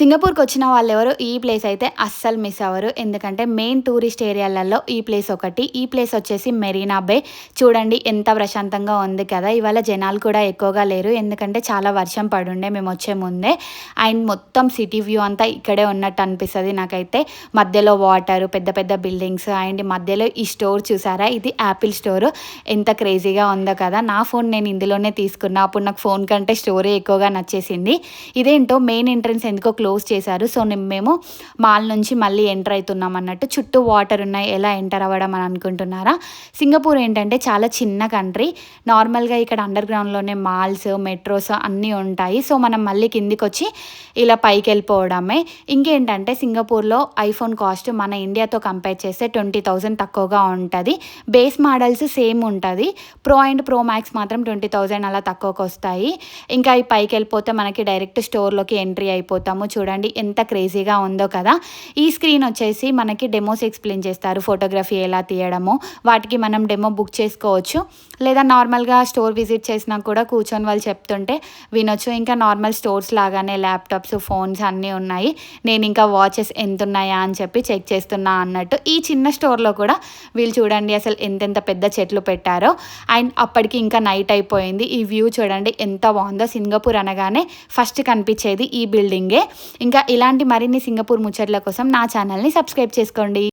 సింగపూర్కి వచ్చిన వాళ్ళు ఎవరు ఈ ప్లేస్ అయితే అస్సలు మిస్ అవ్వరు. ఎందుకంటే మెయిన్ టూరిస్ట్ ఏరియాలలో ఈ ప్లేస్ ఒకటి. ఈ ప్లేస్ వచ్చేసి మెరీనా బే. చూడండి ఎంత ప్రశాంతంగా ఉంది కదా. ఇవాళ జనాలు కూడా ఎక్కువగా లేరు. ఎందుకంటే చాలా వర్షం పడుండే మేము వచ్చే ముందే. అండ్ మొత్తం సిటీ వ్యూ అంతా ఇక్కడే ఉన్నట్టు అనిపిస్తుంది నాకైతే. మధ్యలో వాటర్ పెద్ద పెద్ద బిల్డింగ్స్ అండ్ మధ్యలో ఈ స్టోర్ చూసారా? ఇది యాపిల్ స్టోర్. ఎంత క్రేజీగా ఉందో కదా. నా ఫోన్ నేను ఇందులోనే తీసుకున్నా. అప్పుడు నాకు ఫోన్ కంటే స్టోరే ఎక్కువగా నచ్చేసింది. ఇదేంటో మెయిన్ ఎంట్రన్స్ ఎందుకో క్లోజ్ చేశారు. సో మేము మాల్ నుంచి మళ్ళీ ఎంటర్ అవుతున్నాం అన్నట్టు. చుట్టూ వాటర్ ఉన్నాయి. ఎలా ఎంటర్ అవ్వడం అని అనుకుంటున్నారా? సింగపూర్ ఏంటంటే చాలా చిన్న కంట్రీ. నార్మల్గా ఇక్కడ అండర్ గ్రౌండ్లోనే మాల్స్ మెట్రోస్ అన్నీ ఉంటాయి. సో మనం మళ్ళీ కిందికి వచ్చి ఇలా పైకి వెళ్ళిపోవడమే ఇంకేంటంటే సింగపూర్లో ఐఫోన్ కాస్ట్ మన ఇండియాతో కంపేర్ చేస్తే ట్వంటీ థౌజండ్ తక్కువగా ఉంటుంది. బేస్ మోడల్స్ సేమ్ ఉంటుంది. ప్రో అండ్ ప్రో మ్యాక్స్ మాత్రం ట్వంటీ థౌజండ్ అలా తక్కువకు వస్తాయి ఇంకా ఈ పైకి వెళ్ళిపోతే మనకి డైరెక్ట్ స్టోర్లోకి ఎంట్రీ అయిపోతాము. చూడండి ఎంత క్రేజీగా ఉందో కదా. ఈ స్క్రీన్ వచ్చేసి మనకి డెమోస్ ఎక్స్ప్లెయిన్ చేస్తారు ఫోటోగ్రఫీ ఎలా తీయడమో. వాటికి మనం డెమో బుక్ చేసుకోవచ్చు. లేదా నార్మల్గా స్టోర్ విజిట్ చేసినా కూడా కూర్చొని వాళ్ళు చెప్తుంటే వినొచ్చు. ఇంకా నార్మల్ స్టోర్స్ లాగానే ల్యాప్టాప్స్ ఫోన్స్ అన్నీ ఉన్నాయి. నేను ఇంకా వాచెస్ ఎంత ఉన్నాయా అని చెప్పి చెక్ చేస్తున్నా అన్నట్టు. ఈ చిన్న స్టోర్లో కూడా వీళ్ళు చూడండి అసలు ఎంతెంత పెద్ద చెట్లు పెట్టారో. అండ్ అప్పటికి ఇంకా నైట్ అయిపోయింది. ఈ వ్యూ చూడండి ఎంత బాగుందో. సింగపూర్ అనగానే ఫస్ట్ కనిపించేది ఈ బిల్డింగే. ఇంకా ఇలాంటి మరిన్ని సింగపూర్ ముచ్చట్ల కోసం నా ఛానల్ని సబ్స్క్రైబ్ చేసుకోండి.